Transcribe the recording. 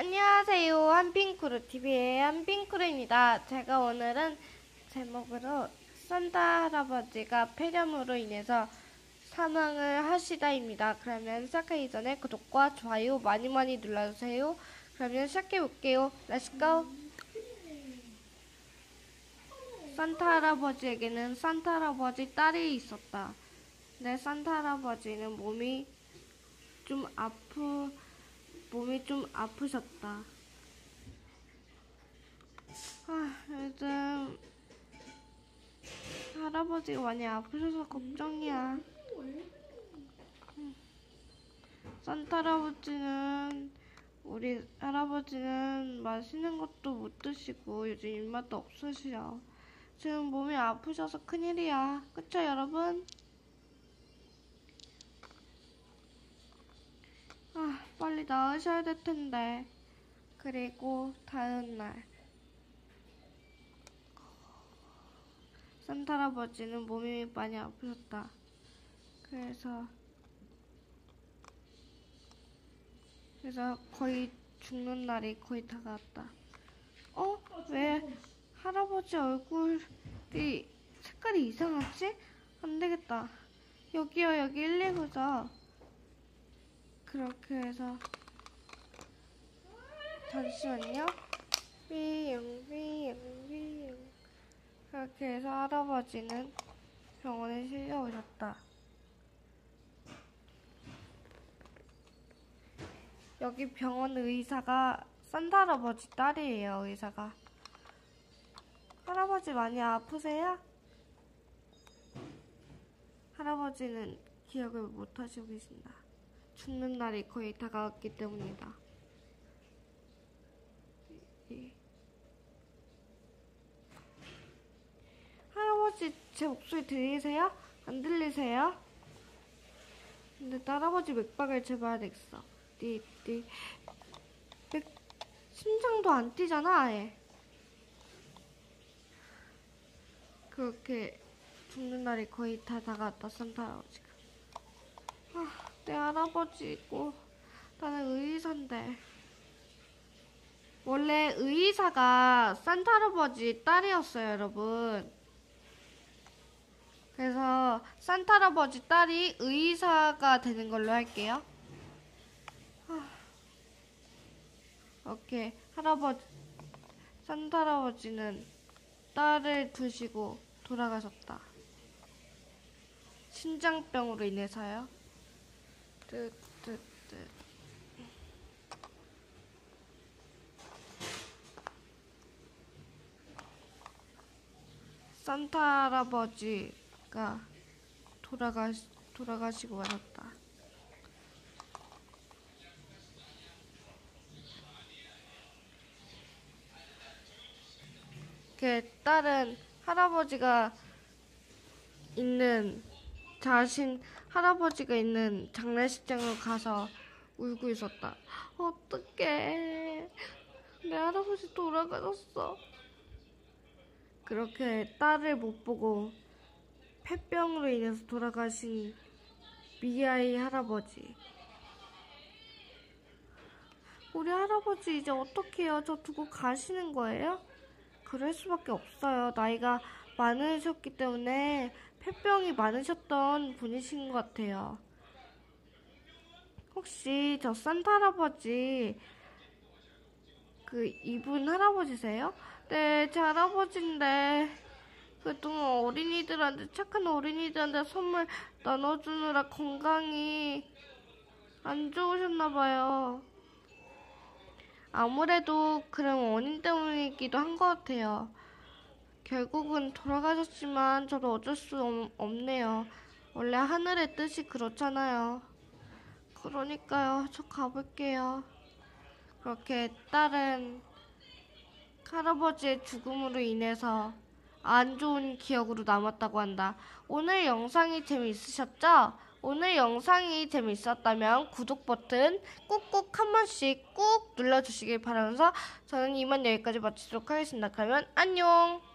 안녕하세요. 한핑크루 TV의 한핑크루입니다. 제가 오늘은 제목으로 산타 할아버지가 폐렴으로 인해서 사망을 하시다입니다. 그러면 시작하기 전에 구독과 좋아요 많이 많이 눌러주세요. 그러면 시작해 볼게요. Let's go. 산타 할아버지에게는 산타 할아버지 딸이 있었다. 근데 산타 할아버지는 몸이 좀 아프 몸이 좀 아프셨다. 아, 요즘 할아버지가 많이 아프셔서 걱정이야. 음. 산타 할아버지는 우리 할아버지는 맛있는 것도 못 드시고 요즘 입맛도 없으시죠. 지금 몸이 아프셔서 큰일이야. 그쵸 여러분? 아, 빨리 나으셔야 될 텐데. 그리고 다음 날. 산타 할아버지는 몸이 많이 아프셨다. 그래서 그래서 거의 죽는 날이 거의 다가왔다. 어? 왜 할아버지 얼굴이 색깔이 이상하지? 안 되겠다. 여기요, 여기 119죠. 그렇게 해서 잠시만요. 삐용 삐용 삐용 그렇게 해서 할아버지는 병원에 실려오셨다. 여기 병원 의사가 산타 할아버지 딸이에요, 의사가. 할아버지 많이 아프세요? 할아버지는 기억을 못 하시고 계신다. 죽는 날이 거의 다가왔기 때문이다. 예. 할아버지 제 목소리 들리세요? 안 들리세요? 근데 할아버지 맥박을 재봐야 되겠어. 띠, 띠. 맥, 심장도 안 뛰잖아, 아예. 그렇게 죽는 날이 거의 다 다가왔다, 산타 할아버지가. 아, 내 할아버지고 나는 의사인데 원래 의사가 산타 할아버지 딸이었어요 여러분 그래서 산타 할아버지 딸이 의사가 되는 걸로 할게요. 오케이. 할아버지 산타 할아버지는 딸을 두시고 돌아가셨다. 신장병으로 인해서요. 뜨뜨뜨 산타 할 아버지가 돌아가 돌아가시고 말았다. 그 딸은 할아버지가 있는 자신 할아버지가 있는 장례식장으로 가서 울고 있었다. 어떡해. 내 할아버지 돌아가셨어. 그렇게 딸을 못 보고 폐병으로 인해서 돌아가신 미아이 할아버지. 우리 할아버지 이제 어떡해요? 저 두고 가시는 거예요? 그럴 수밖에 없어요. 나이가 많으셨기 때문에 폐병이 많으셨던 분이신 것 같아요. 혹시 저 산타 할아버지 그 이분 할아버지세요? 네, 제 할아버지인데 그동안 어린이들한테 착한 어린이들한테 선물 나눠주느라 건강이 안 좋으셨나 봐요. 아무래도 그런 원인 때문이기도 한 것 같아요. 결국은 돌아가셨지만 저도 어쩔 수 없네요. 원래 하늘의 뜻이 그렇잖아요. 그러니까요. 저 가볼게요. 그렇게 딸은 할아버지의 죽음으로 인해서 안 좋은 기억으로 남았다고 한다. 오늘 영상이 재미있으셨죠? 오늘 영상이 재미있었다면 구독 버튼 꾹꾹 한 번씩 꾹 눌러주시길 바라면서 저는 이만 여기까지 마치도록 하겠습니다. 그러면 안녕!